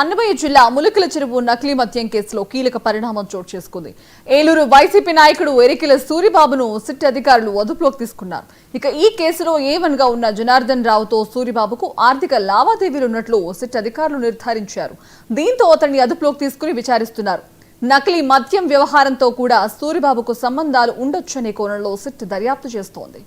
అన్నమయ్య జిల్లా ములుకుల చెరువు నకిలీ మద్యం కేసులో కీలక పరిణామం చోటు చేసుకుంది. ఏలూరు వైసీపీ నాయకుడు ఎరికిల సూరిబాబును సిట్ అధికారులు అదుపులోకి తీసుకున్నారు. ఇక ఈ కేసులో ఏవన్గా ఉన్న జనార్దన్ రావుతో సూరిబాబుకు ఆర్థిక లావాదేవీలు ఉన్నట్లు సిట్ అధికారులు నిర్ధారించారు. దీంతో అతన్ని అదుపులోకి తీసుకుని విచారిస్తున్నారు. నకిలీ మద్యం వ్యవహారంతో కూడా సూరిబాబుకు సంబంధాలు ఉండొచ్చనే కోణంలో సిట్ దర్యాప్తు చేస్తోంది.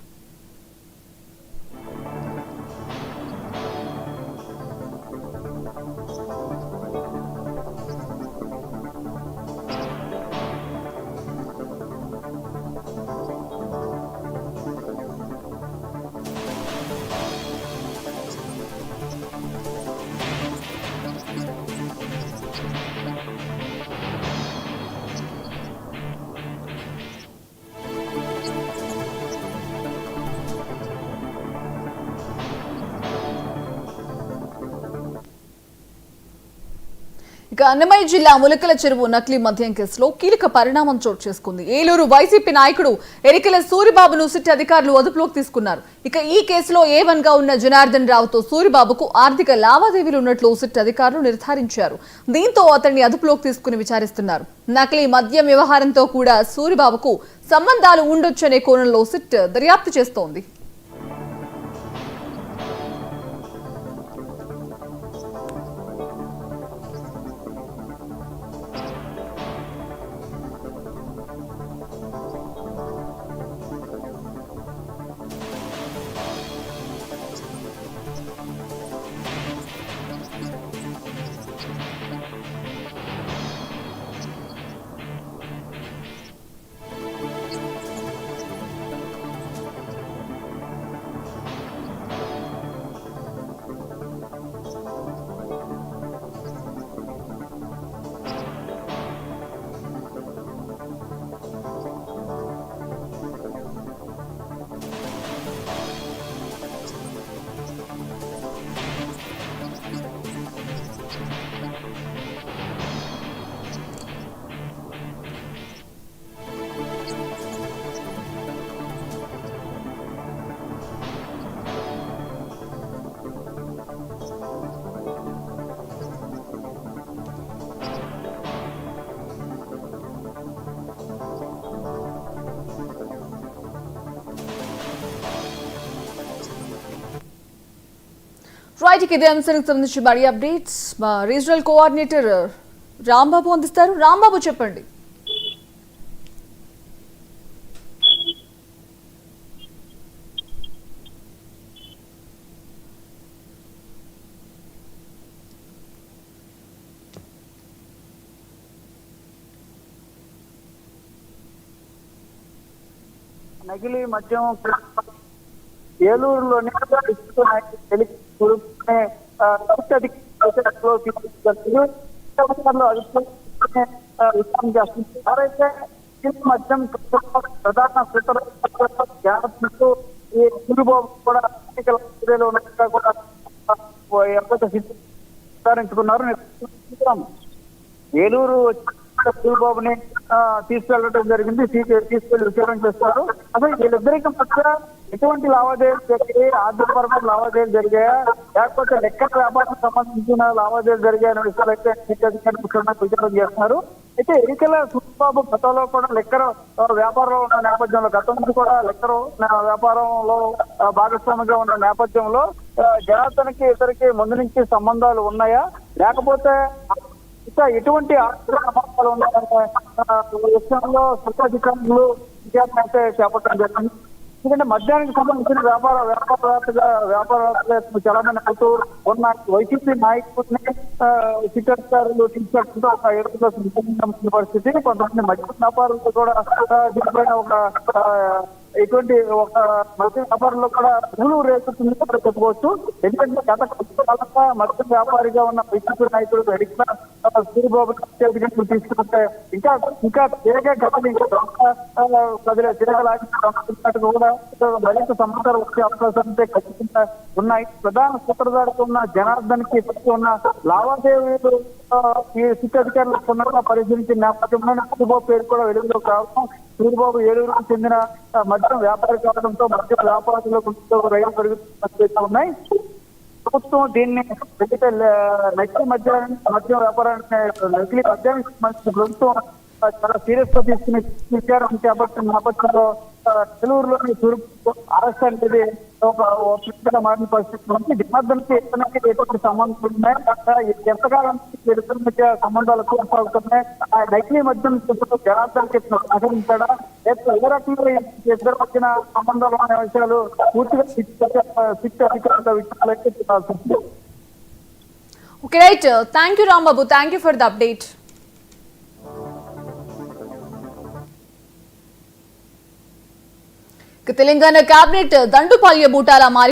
ఇక అన్నమయ్య జిల్లా ములకల చెరువు నకిలీ మద్యం కేసులో కీలక పరిణామం చోటు చేసుకుంది. ఏలూరు వైసీపీ నాయకుడు ఎరికల సూరిబాబును సిట్ అధికారులు అదుపులోకి తీసుకున్నారు. ఇక ఈ కేసులో ఏ వన్గా ఉన్న జనార్దన్ రావుతో సూరిబాబుకు ఆర్థిక లావాదేవీలు ఉన్నట్లు సిట్ అధికారులు నిర్ధారించారు. దీంతో అతన్ని అదుపులోకి తీసుకుని విచారిస్తున్నారు. నకిలీ మద్యం వ్యవహారంతో కూడా సూరిబాబుకు సంబంధాలు ఉండొచ్చనే కోణంలో సిట్ దర్యాప్తు చేస్తోంది. రైట్ ఇదే అంశానికి సంబంధించి మరీ అప్డేట్స్ మా రీజనల్ కోఆర్డినేటర్ uh, రాంబాబు అందిస్తారు. రాంబాబు చెప్పండి. నగిలి మద్యం ఏలూరులోని తెలుగునే అత్యధిక తీసుకొచ్చారు ఎవరైతే మద్యం ప్రధాన సూత్రధారులు జాగ్రత్తలు ఈ గురుబాబు కూడా ఎన్నికల ఉన్నట్టుగా కూడా ఎవరైతే నిర్ధారించుకున్నారు ఏలూరు బాబుని తీసుకెళ్ళడం జరిగింది తీసుకెళ్ళి విచారణ చేస్తారు అసలు వీళ్ళిద్దరికి మధ్య ఎటువంటి లావాదేవీలు జరిగాయి ఆర్థికపరమైన లావాదేవీలు జరిగాయా? లేకపోతే లెక్కల వ్యాపారం సంబంధించిన లావాదేవీలు జరిగాయి అనే విషయాలు అయితే నీతి అధికారులు చేస్తున్నారు. అయితే ఎన్నికల సూర్యబాబు గతంలో కూడా లెక్కర వ్యాపారంలో ఉన్న నేపథ్యంలో గతం నుంచి కూడా లెక్కరు వ్యాపారంలో భాగస్వామిగా ఉన్న నేపథ్యంలో ఆ, జనార్దన్కి ఇద్దరికి ముందు నుంచి సంబంధాలు ఉన్నాయా? లేకపోతే ఇంకా ఎటువంటి ఆర్థిక సంబంధాలు ఉన్నాయనే విషయంలో సర్వాధికారులు విచారణ అయితే చేపట్టడం జరిగింది. ఎందుకంటే మద్యానికి సంబంధించిన వ్యాపార వ్యాపారవేత్తగా వ్యాపారవేత్తలు చాలా మంది అవుతూ ఉన్న వైసీపీ నాయకుడిని చిత్తాధికారులు తీసుకెళ్తుంటే ఒక ఏడుపులో సంబంధించిన పరిస్థితి. కొంతమంది మద్య వ్యాపారులతో కూడా దీనిపైన ఒక ఇటువంటి ఒక మద్య వ్యాపారంలో కూడా పూలు రేపుతుంది చెప్పుకోవచ్చు. ఎందుకంటే గత కొంత మద్య వ్యాపారిగా ఉన్న వైసీపీ నాయకుడు ఎడిగిన సూర్యబాబు తీసుకుంటే ఇంకా ఇంకా తిరగే గతం ఇంకా ప్రజల ఆ, కూడా మరింత సమాచారం వచ్చే అవకాశం అయితే ఖచ్చితంగా ఉన్నాయి ప్రధాన సూత్రధారికి ఉన్న జనార్దన్కి ఉన్న లావాదేవీలు ఈ శిక్ష పునరుగా పరిశీలించిన నేపథ్యంలో సూర్యబాబు పేరు కూడా వెలుగులో కావడం సూరిబాబు ఏలూరుకు చెందిన మద్యం వ్యాపారి కావడంతో మద్యం వ్యాపారులకు రైలు పెరుగుతున్న ఉన్నాయి ప్రభుత్వం దీన్ని ఏదైతే నకిలీ మద్య మద్యం వ్యాపారాన్ని నకిలీ మద్యానికి సంబంధించిన ప్రభుత్వం చాలా సీరియస్గా తీసుకుని విచారణ చేపట్టిన నేపథ్యంలో ఆ, నెల్లూరులోని తూర్పు అరెస్ట్ అనేది ఒక ఒక మారిన పరిస్థితి. ఉంది దిగ్మద్దరికి ఇతనికి ఎటువంటి సంబంధం ఉన్నాయి? ఎంతకాలం ఇద్దరి మధ్య సంబంధాలు కొనసాగుతున్నాయి? ఆ నకిలీ మద్యం జనార్దన్ జనార్దన్కి సహకరించాడా? ఏ రకంగా ఈ ఇద్దరు మధ్యన సంబంధాలు అనే విషయాలు పూర్తిగా శిక్ష అధికారుల విషయాలైతే okay right thank you Rambabu thank you for the update Telangana cabinet Dandupalya బూటాల మారి